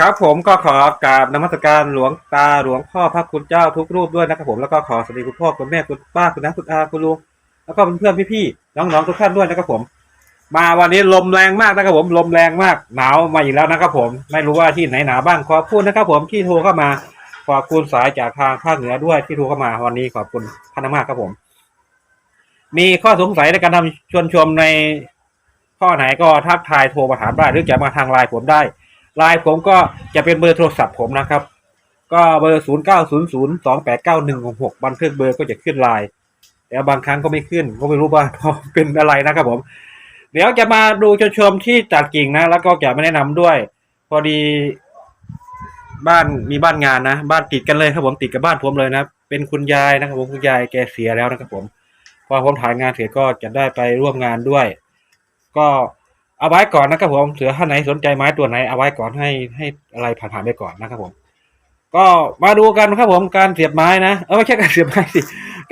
ครับผมก็ขอกราบนมัสการหลวงตาหลวงพ่อพระคุณเจ้าทุกรูปด้วยนะครับผมแล้วก็ขอสวัสดีคุณพ่อคุณแม่คุณป้าคุณน้าคุณอาคุณลุงแล้วก็เพื่อนๆพี่ๆน้องๆทุกท่านด้วยนะครับผม มาวันนี้ลมแรงมากนะครับผมลมแรงมากหนาวมาอีกแล้วนะครับผม ไม่รู้ว่าที่ไหนหนาวบ้างขอบคุณนะครับผมที่โทรเข้ามาขอบคุณสายจากทางภาคเหนือด้วยที่โทรเข้ามาวันนี้ขอบคุณท่านมากครับผม มีข้อสงสัยในการทำชวนชมในข้อไหนก็ทักทายโทรมาถามได้หรือจะมาทางไลน์ผมได้ ไลน์ผมก็จะเป็นเบอร์โทรศัพท์ผมนะครับ ก็เบอร์ศูนย์เก้าศูนย์ศูนย์สองแปดเก้าหนึ่งหกบันทึกเบอร์ก็จะขึ้นไลน์แต่บางครั้งก็ไม่ขึ้น ก็ไม่รู้ว่าเป็นอะไรนะครับผม เดี๋ยวจะมาดูชมชมที่ตัดกิ่งนะ แล้วก็จะไม่แนะนำด้วย พอดีบ้านมีบ้านงานนะ บ้านติดกันเลยครับผมติดกับบ้านผมเลยนะเป็นคุณยายนะครับผมคุณยายแกเสียแล้วนะครับผมพอผมถ่ายงานเสร็จก็จะได้ไปร่วมงานด้วย ก็ เอาไว้ก่อนนะครับผมเสือท่านไหนสนใจไม้ตัวไหนเอาไว้ก่อนให้ให้อะไรผ่านๆไปก่อนนะครับผม ก็มาดูกันครับผมการเสียบไม้นะเออไม่ใช่การเสียบไม้สิ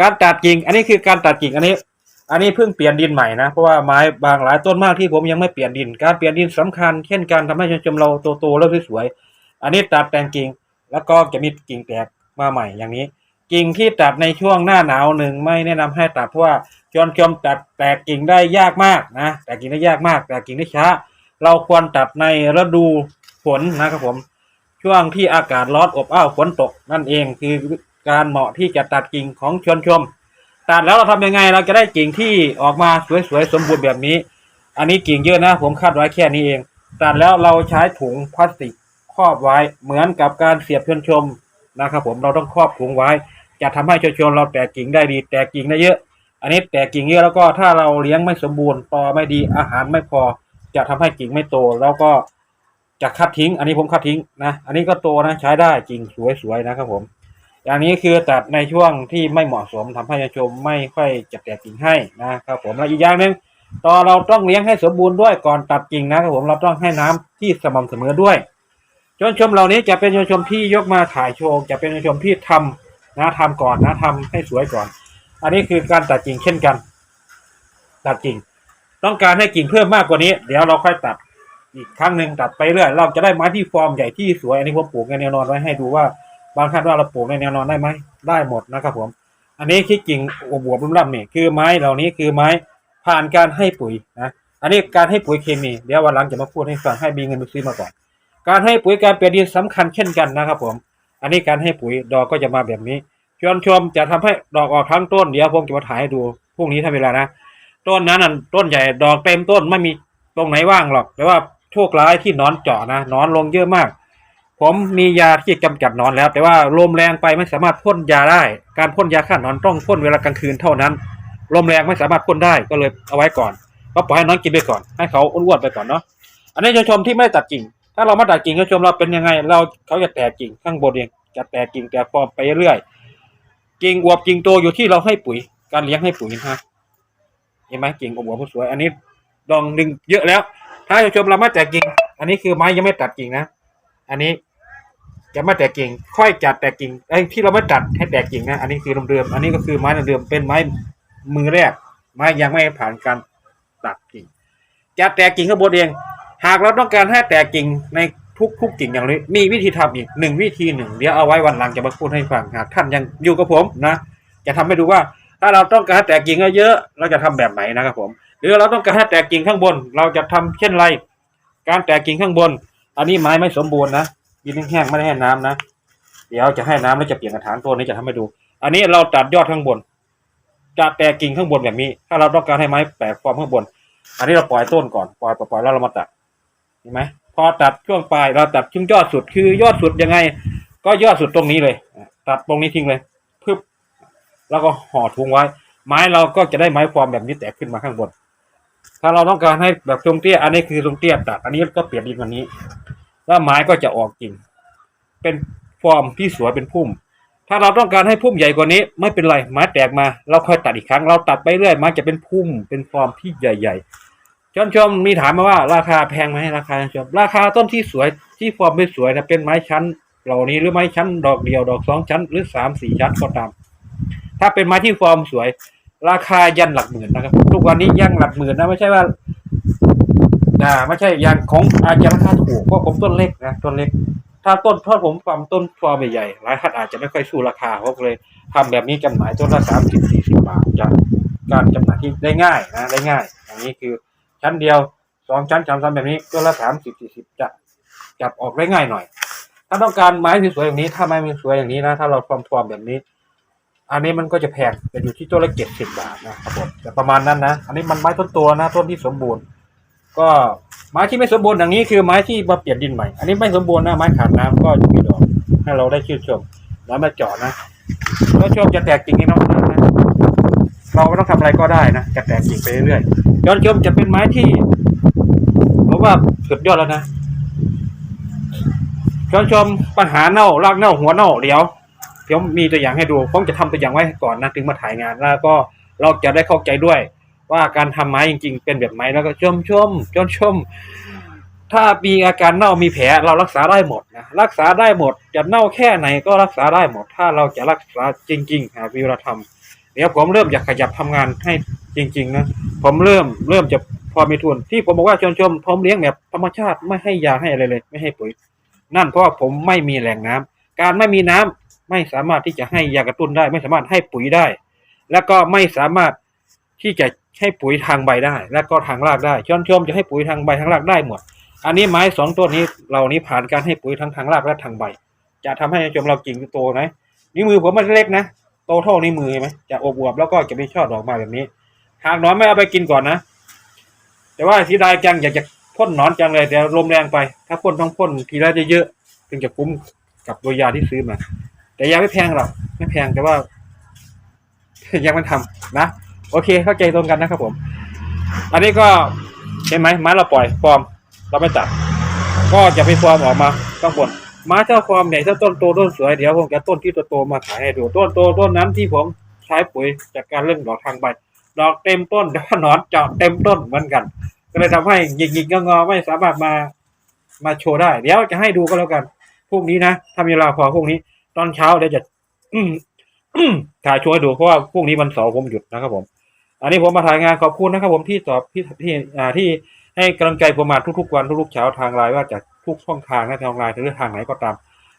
การตัดกิ่ง อันนี้คือการตัดกิ่งอันนี้ อันนี้เพิ่งเปลี่ยนดินใหม่นะเพราะว่าไม้บางหลายต้นมากที่ผมยังไม่เปลี่ยนดิน การเปลี่ยนดินสำคัญ เช่นการทำให้ชมเราโตๆแล้วสวยๆอันนี้ตัดแต่งกิ่งแล้วก็จะมีกิ่งแตกมาใหม่อย่างนี้ กิ่งที่ตัดในช่วงหน้าหนาวหนึ่งไม่แนะนำให้ตัดเพราะว่าจนชมตัดแตกกิ่งได้ยากมากนะแตกกิ่งได้ยากมากแตกกิ่งได้ช้า เราควรตัดในฤดูฝนนะครับผม ช่วงที่อากาศร้อนอบอ้าวฝนตกนั่นเองคือการเหมาะที่จะตัดกิ่งของชวนชม ตัดแล้วเราทำยังไงเราจะได้กิ่งที่ออกมาสวยๆสมบูรณ์แบบนี้ อันนี้กิ่งเยอะนะ ผมคาดไว้แค่นี้เอง ตัดแล้วเราใช้ถุงพลาสติกครอบไว้เหมือนกับการเสียบชวนชมนะครับผมเราต้องครอบถุงไว้ จะทำให้ชวนชมเราแตกกิ่งได้ดี แตกกิ่งได้เยอะ อันนี้แตกกิ่งเยอะแล้วก็ถ้าเราเลี้ยงไม่สมบูรณ์ตอไม่ดีอาหารไม่พอ จะทำให้กิ่งไม่โตแล้วก็จะคัดทิ้ง อันนี้ผมคัดทิ้งนะ อันนี้ก็โตนะใช้ได้กิ่งสวยๆนะครับผม อย่างนี้คือตัดในช่วงที่ไม่เหมาะสมทำให้ชมไม่ค่อยจะแตกกิ่งให้นะครับผมและอีกอย่างหนึ่งต่อเราต้องเลี้ยงให้สมบูรณ์ด้วยก่อนตัดกิ่งนะครับผมเราต้องให้น้ำที่สม่ำเสมอด้วยชนชมเหล่านี้จะเป็นชนชมที่ยกมาถ่ายโชว์จะเป็นชนชมที่ทำ นะทำก่อนนะทำให้สวยก่อน อันนี้คือการตัดกิ่งเช่นกัน ตัดกิ่ง ต้องการให้กิ่งเพิ่มมากกว่านี้ เดี๋ยวเราค่อยตัดอีกครั้งหนึ่งตัดไปเรื่อยเราจะได้ไม้ที่ฟอร์มใหญ่ที่สวยอันนี้ผมปลูกในแนวนอนไว้ให้ดูว่าบางท่านว่าเราปลูกในแนวนอนได้ไหมได้หมดนะครับผม อันนี้ที่กิ่งอวบๆร่ำๆนี่ยคือไม้เหล่านี้คือไม้ผ่านการให้ปุ๋ยนะอันนี้การให้ปุ๋ยเคมีเดี๋ยววันหลังจะมาพูดให้ฟังให้มีเงินไปซื้อมาก่อน การให้ปุ๋ยการเปลี่ยนดินสำคัญเช่นกันนะครับผม อันนี้การให้ปุ๋ยดอกก็จะมาแบบนี้ชวนชมจะทำให้ดอกออกทั้งต้นเดี๋ยวผมจะมาถ่ายให้ดูพรุ่งนี้ถ้าเวลานะต้นนั้นต้นใหญ่ดอกเต็มต้นไม่มีตรงไหนว่างหรอก แต่ว่าโชคร้ายที่นอนเจาะนะนอนลงเยอะมาก ผมมียาที่กำจัดนอนแล้ว แต่ว่าลมแรงไปไม่สามารถพ่นยาได้ การพ่นยาฆ่านอนต้องพ่นเวลากลางคืนเท่านั้นลมแรงไม่สามารถพ่นได้ก็เลยเอาไว้ก่อน ก็ปล่อยให้น้องกินไปก่อน ให้เขาอ้วนๆไปก่อนเนาะอันนี้ชมที่ไม่ตัดกิ่ง ถ้าเราม่ตัดกิ่งชมชมเราเป็นยังไง เราเขาจะแตกกิ่งข้างบนเองจะแตกกิ่งแตกฟอมไปเรื่อยกิ่งอวบกิ่งโตอยู่ที่เราให้ปุ๋ย การเลี้ยงให้ปุ๋ยนะเห็นไหมกิ่งอวบสวย อันนี้ดองดึงเยอะแล้ว ถ้าชมชมเราม่แตกกิ่ง อันนี้คือไม้ยังไม่ตัดกิ่งนะ อันนี้จะไม่แตกกิ่ง ค่อยจัดแตกกิ่งไอ้ที่เราไม่ตัดให้แตกกิ่งนะ อันนี้คือเดิมๆอันนี้ก็คือไม้เดิมเป็นไม้มือแรก ไม้ยังไม่ผ่านการตัดกิ่ง จะแตกกิ่งข้างบนเอง หากเราต้องการให้แตกกิ่งในทุกทุกกิ่งอย่างนี้มีวิธีทำอีกหนึ่งวิธีหนึ่งเดี๋ยวเอาไว้วันหลังจะมาพูดให้ฟังหากท่านยังอยู่กับผมนะจะทำให้ดูว่าถ้าเราต้องการให้แตกกิ่งเยอะๆเราจะทำแบบไหนนะครับผม หรือเราต้องการให้แตกกิ่งข้างบน เราจะทำเช่นไร การแตกกิ่งข้างบน อันนี้ไม้ไม่สมบูรณ์นะดินแห้งไม่ได้ให้น้ำนะ เดี๋ยวจะให้น้ำแล้วจะเปลี่ยนกระถางตัวนี้จะทำให้ดู อันนี้เราตัดยอดข้างบน จะแตกกิ่งข้างบนแบบนี้ ถ้าเราต้องการให้ไม้แตกฟอร์มข้างบน อันนี้เราปล่อยต้นก่อนปล่อยปล่อยแล้วเรามาตัด ห็นไหมพอตัดช่วงปลายเราตัดช่วงยอดสุดคือยอดสุดยังไง ก็ยอดสุดตรงนี้เลย ตัดตรงนี้ทิ้งเลยพึบแล้วก็ห่อถุงไว้ ไม้เราก็จะได้ไม้ฟอร์มแบบนี้แตกขึ้นมาข้างบน ถ้าเราต้องการให้แบบทรงเตี้ย อันนี้คือทรงเตี้ยตัด อันนี้ก็เปลี่ยนดินวันนี้ แล้วไม้ก็จะออกกิ่งเป็นฟอร์มที่สวยเป็นพุ่ม ถ้าเราต้องการให้พุ่มใหญ่กว่านี้ ไม่เป็นไรไม้แตกมา เราค่อยตัดอีกครั้ง เราตัดไปเรื่อยไม้จะเป็นพุ่มเป็นฟอร์มที่ใหญ่ ๆ ชมชมมีถามมาว่าราคาแพงไหมราคาชมราคาต้นที่สวยที่ฟอร์มไม่สวยนะเป็นไม้ชั้น เหล่านี้หรือไม้ชั้น ดอกเดียว ดอกสองชั้น หรือสามสี่ชั้นก็ตาม ถ้าเป็นไม้ที่ฟอร์มสวย ราคายันหลักหมื่นนะครับ ทุกวันนี้ยังหลักหมื่นนะไม่ใช่ว่าอ่าไม่ใช่ย่างของอาจจะราคาถูกเพราะผมต้นเล็กนะต้นเล็ก ถ้าต้นทอดผมความต้นฟอร์มใหญ่ๆหลายท่านอาจจะไม่ค่อยสู้ราคาผมเลยทำแบบนี้จำหน่ายต้นละสามสิบสี่สิบบาทจะการจำหน่ายที่ได้ง่ายนะได้ง่ายอย่างนี้คือ ชั้นเดียวสองชั้นสามชั้นแบบนี้ต้นละสามสิบสี่สิบจะจับออกได้ง่ายหน่อย ถ้าต้องการไม้สวยๆอย่างนี้ ถ้าไม้ม่สวยอย่างนี้นะ ถ้าเราฟอร์มฟอร์มแบบนี้ อันนี้มันก็จะแพงจะอยู่ที่ต้นละเจ็ดสิบบาทนะครับผมแต่ประมาณนั้นนะ อันนี้มันไม้ต้นตัวนะ ต้นที่สมบูรณ์ ก็ไม้ที่ไม่สมบูรณ์อย่างนี้คือไม้ที่มาเปลี่ยนดินใหม่ อันนี้ไม่สมบูรณ์นะไม้ขาดน้ำก็จะมีดอกให้เราได้ชื่นชมแล้วมาเจาะนะแล้วชมจะแตกกิ่งให้น้องนะเราไม่ต้องทำอะไรก็ได้นะจะแตกกิ่งไปเรื่อยๆ ยอนชมจะเป็นไม้ที่ผมว่าสุดยอดแล้วนะยอนชมปัญหาเน่ารากเน่าหัวเน่าเดี๋ยวเดี๋ยวมีตัวอย่างให้ดูผมจะทำตัวอย่างไว้ก่อนนะถึงมาถ่ายงานแล้วก็เราจะได้เข้าใจด้วย ว่าการทำไม้จริง ๆ เป็นแบบไหนแล้วก็ชมชมชมชม ถ้ามีอาการเน่ามีแผลเรารักษาได้หมดนะรักษาได้หมด จะเน่าแค่ไหนก็รักษาได้หมด ถ้าเราจะรักษาจริงๆหากเวลาทำเดี๋ยวผมเริ่มอยากขยับทำงานให้ จริง ๆ นะ ผมเริ่มเริ่มจะพอมีทุน ที่ผมบอกว่าชมชมผมเลี้ยงแบบธรรมชาติไม่ให้ยาให้อะไรเลย ไม่ให้ปุ๋ย นั่นเพราะว่าผมไม่มีแหล่งน้ำการไม่มีน้ำไม่สามารถที่จะให้ยากระตุ้นได้ ไม่สามารถให้ปุ๋ยได้ แล้วก็ไม่สามารถที่จะให้ปุ๋ยทางใบได้ แล้วก็ทางรากได้ชนชมจะให้ปุ๋ยทางใบทางรากได้หมด อันนี้ไม้สองต้นนี้เรานี้ผ่านการให้ปุ๋ยทั้งทางรากและทางใบ จะทำให้ชมเรากิ่งโตนะนิ้วมือผมมันเล็กนะโตเท่านิ้วมือเห็นไหมจะอวบๆแล้วก็จะมีช่อดอกมาแบบนี้ หากหนอนไม่เอาไปกินก่อนนะ แต่ว่าทีดายจังอยากจะพ่นหนอนจังเลยแต่ลมแรงไป ถ้าพ่นต้องพ่นทีละเยอะๆถึงจะคุ้มกับตัวยาที่ซื้อมา แต่ยาไม่แพงหรอกไม่แพงแต่ว่า ยังไม่ทำนะโอเค เข้าใจตรงกันนะครับผม อันนี้ก็เห็นไหมไม้เราปล่อยฟอร์ม เราไม่ตัด ก็จะมีฟอร์มออกมาข้างบนไม้เจ้าฟอร์มเนี่ยถ้าต้นโตต้นสวยเดี๋ยวผมจะต้นที่โตมาขายให้ดูต้นโตต้นนั้นที่ผมใช้ปุ๋ยจากการเรื่องดอกทางใบ ดอกเต็มต้นแต่ว่าหนอนเจาะเต็มต้นเหมือนกัน ก็เลยทำให้หยิกๆงอๆไม่สามารถมามาโชว์ได้ เดี๋ยวจะให้ดูก็แล้วกันพรุ่งนี้นะถ้ามีเวลาพอพรุ่งนี้ ตอนเช้าเดี๋ยวจะ อืมถ่ายโชว์ให้ดูเพราะว่าพรุ่งนี้วันเสาร์ผมหยุดนะครับ ผม อันนี้ผมมาถ่ายงานขอบคุณนะครับ ผมที่ตอบที่ที่อ่าที่ให้กำลังใจผมมาทุกๆวันทุกๆเช้าทางไลน์ว่าจากทุกช่องทางนะทางไลน์หรือทางไหนก็ตาม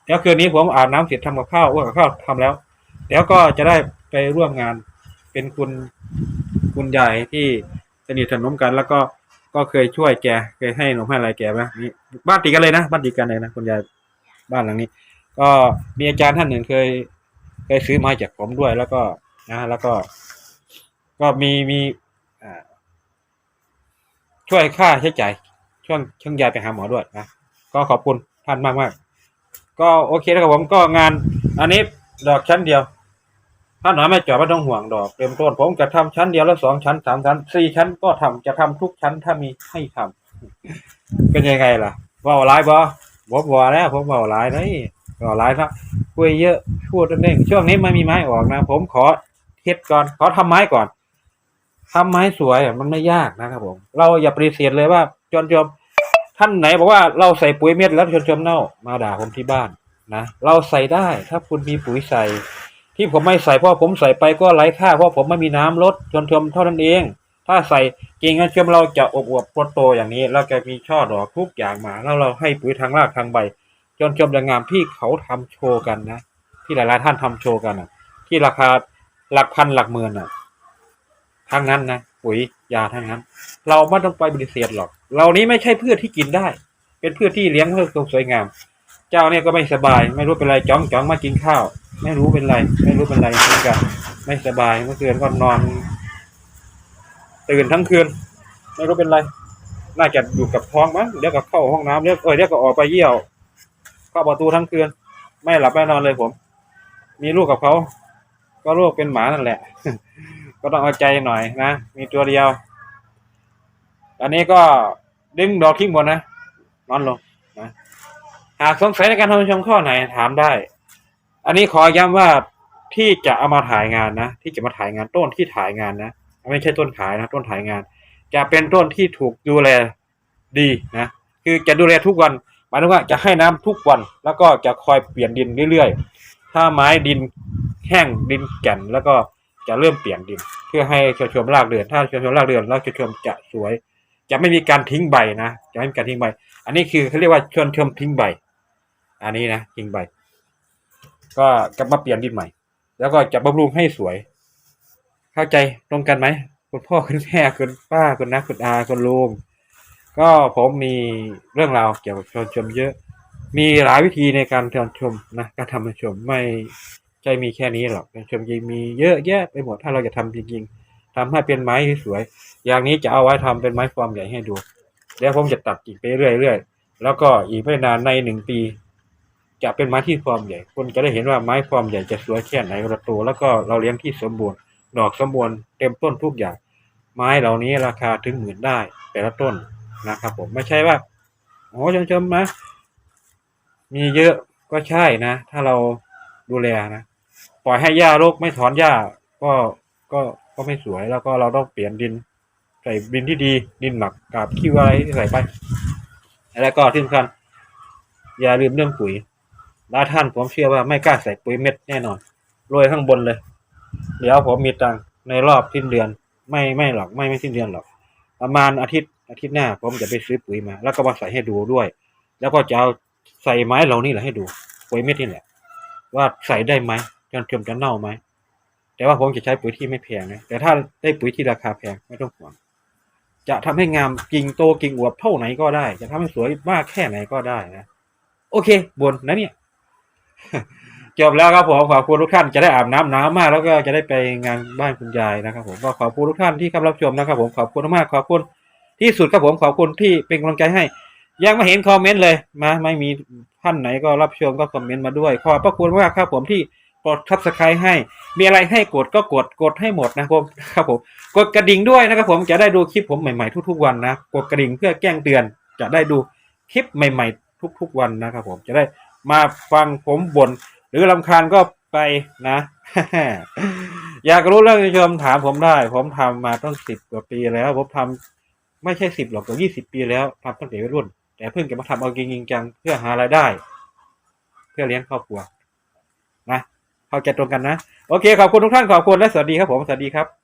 เดี๋ยวคืนนี้ผมอาบน้ำเสร็จทำกับข้าวอ้วกกับข้าวทำแล้วเดี๋ยวก็จะได้ไปร่วมงาน เป็นคุณคุณใหญ่ที่สนิทสนมกัน แล้วก็ก็เคยช่วยแกเคยให้หนมให้อะไรแกไหมนี่บ้านติดกันเลยนะบ้านติดกันเลยนะคุณยายบ้านหลังนี้ ก็มีอาจารย์ท่านหนึ่งเคยเคยซื้อมาจากผมด้วย แล้วก็นะแล้วก็ ก็มีมีช่วยค่าใช้จ่ายช่วงช่วงยายไปหาหมอด้วยนะก็ขอบคุณท่านมากมากก็โอเคแล้วครับผมก็งานอันนี้ดอกชั้นเดียว ถ้าหน่อยไม่จอดไม่ต้องห่วงดอกเต็มต้นผมจะทำชั้นเดียวแล้วสองชั้นสามชั้นสี่ชั้นก็ทำจะทำทุกชั้นถ้ามีให้ทำเป็นยังไงล่ะว่าร้ายบ่ผมว่าแล้วผมว่าร้ายนี่ว่าร้ายนะคุยเยอะพูดเร่งช่วงนี้ไม่มีไม้ออกนะ ผมขอเฮ็ดก่อนขอทำไม้ก่อนทำไม้สวยมันไม่ยากนะครับผมเราอย่าปฏิเสธเลยว่าจนชมท่านไหนบอกว่าเราใส่ปุ๋ยเม็ดแล้วชนชมเน่ามาด่าผมที่บ้านนะเราใส่ได้ถ้าคุณมีปุ๋ยใส่ ที่ผมไม่ใส่เพราะผมใส่ไปก็ไร้ค่าเพราะผมไม่มีน้ำลดจนชมเท่านั้นเอง ถ้าใส่กิ่งกันชมเราจะอบอวบโตอย่างนี้แล้วจะมีช่อดอกทุกอย่างมา แล้วเราให้ปุ๋ยทางรากทางใบ จนชมอย่างงามที่เขาทำโชว์กันนะ ที่หลายๆท่านทำโชว์กันอะที่ราคาหลักพันหลักหมื่นอะทั้งนั้นนะปุ๋ยยาทั้งนั้น เราไม่ต้องไปปฏิเสธหรอกเหล่านี้ไม่ใช่พืชที่กินได้ เป็นพืชที่เลี้ยงเพื่อความสวยงาม เจ้าเนี่ยก็ไม่สบาย ไม่รู้เป็นไรจ้องจ้องมากินข้าว ไม่รู้เป็นไร ไม่รู้เป็นไรเหมือนกันไม่สบายเมื่อคืนก็นอน ตื่นทั้งคืน ไม่รู้เป็นไร น่าจะอยู่กับท้องมั้งเดี๋ยวก็เข้าห้องน้ำเดี๋ยวเออเดี๋ยวก็ออกไปเยี่ยวเข้าประตูทั้งคืน ไม่หลับไม่นอนเลยผม มีลูกกับเขาก็ลูกเป็นหมานั่นแหละ ก็ต้องเอาใจหน่อยนะมีตัวเดียว อันนี้ก็ดึงดอกทิ้งหมดนะนอนลง หากสงสัยในการทำชมข้อไหนถามได้ อันนี้ขอย้ำว่าที่จะเอามาถ่ายงานนะ ที่จะมาถ่ายงานต้นที่ถ่ายงานนะ ไม่ใช่ต้นขายนะ ต้นถ่ายงาน จะเป็นต้นที่ถูกดูแลดีนะ คือจะดูแลทุกวันหมายถึงว่าจะให้น้ำทุกวันแล้วก็จะคอยเปลี่ยนดินเรื่อยๆ ถ้าไม้ดินแห้งดินแก่นแล้วก็จะเริ่มเปลี่ยนดิน เพื่อให้ชมชมรากเดือน ถ้าชมชมรากเดือนแล้วชมชมจะสวย จะไม่มีการทิ้งใบนะ จะไม่มีการทิ้งใบ อันนี้คือเขาเรียกว่าชวนชมทิ้งใบ อันนี้นะทิ้งใบ ก็กลับมาเปลี่ยนดินใหม่ แล้วก็จะบำรุงให้สวย เข้าใจตรงกันไหมคุณพ่อคุณแม่คุณป้าคุณนะคุณอาคุณลุงก็ผมมีเรื่องราวเกี่ยวกับชวนชมเยอะ มีหลายวิธีในการชวนชมนะการทำชวนชมไม่ใช่มีแค่นี้หรอกชวนชมจริงมีเยอะแยะไปหมดถ้าเราจะทำจริงๆทำให้เป็นไม้ที่สวย อย่างนี้จะเอาไว้ทำเป็นไม้ฟอร์มใหญ่ให้ดู แล้วผมจะตัดกิ่งไปเรื่อยๆแล้วก็อีกไม่นานในหนึ่งปี จะเป็นไม้ที่ฟอร์มใหญ่คุณจะได้เห็นว่าไม้ฟอร์มใหญ่จะสวยแค่ไหนเวลาโตแล้วก็เราเลี้ยงที่สมบูรณ์ ดอกสมบูรณ์เต็มต้นทุกอย่าง ไม้เหล่านี้ราคาถึงหมื่นได้แต่ละต้นนะครับ ผมไม่ใช่ว่าโอ้ชมๆนะมีเยอะก็ใช่นะ ถ้าเราดูแลนะปล่อยให้หญ้ารกไม่ถอนหญ้าก็ก็ก็ไม่สวยแล้วก็เราต้องเปลี่ยนดิน ใส่ดินที่ดีดินหมักกาบขี้อะไรที่ใส่ไป แล้วก็ที่สำคัญอย่าลืมเรื่องปุ๋ย หลายท่านผมเชื่อว่าไม่กล้าใส่ปุ๋ยเม็ดแน่นอนโรยข้างบนเลย เดี๋ยวผมมีตังในรอบสิ้นเดือน ไม่ไม่หรอกไม่ไม่สิ้นเดือนหรอก ประมาณอาทิตย์อาทิตย์หน้า ผมจะไปซื้อปุ๋ยมา แล้วก็มาใส่ให้ดูด้วย แล้วก็จะเอาใส่ไม้เหล่านี้แหละให้ดูปุ๋ยเม็ดนี่แหละ ว่าใส่ได้ไหมจนจมจะเน่าไหมแต่ว่าผมจะใช้ปุ๋ยที่ไม่แพงนะแต่ถ้าได้ปุ๋ยที่ราคาแพงไม่ต้องห่วงจะทำให้งามกิ่งโตกิ่งอวบเท่าไหนก็ได้ จะทำให้สวยมากแค่ไหนก็ได้นะ โอเคบนนะเนี่ย จบแล้วครับผมขอบคุณทุกท่านจะได้อาบน้ำหนาวมากแล้วก็จะได้ไปงานบ้านคุณยายนะครับ ผมก็ขอบคุณทุกท่านที่เข้ารับชมนะครับ ผมขอบคุณมากขอบคุณที่สุดครับผมขอบคุณที่เป็นกำลังใจให้ ยังไม่เห็นคอมเมนต์เลยมาไม่มีท่านไหนก็รับชมก็คอมเมนต์มาด้วยขอบพระคุณมากครับผมที่กดทับสไครต์ให้ มีอะไรให้กดก็กดกดให้หมดนะครับผมครับผมกดกระดิ่งด้วยนะครับ ผมจะได้ดูคลิปผมใหม่ๆทุก ๆ วันนะกดกระดิ่งเพื่อแจ้งเตือน จะได้ดูคลิปใหม่ ๆ ทุก ๆ วันนะครับ ผมจะได้ มาฟังผมบ่นหรือลำคาญก็ไปนะ อยากรู้เรื่องชมถามผมได้ ผมทำมาตั้งสิบกว่าปีแล้ว ผมทำไม่ใช่สิบหรอกก็ยี่สิบปีแล้วทำตั้งแต่วัยรุ่น แต่เพิ่งจะมาทำเอาจริงจังเพื่อหารายได้ เพื่อเลี้ยงครอบครัวนะเข้าใจตรงกันนะ โอเค ขอบคุณทุกท่านขอบคุณและสวัสดีครับผม สวัสดีครับ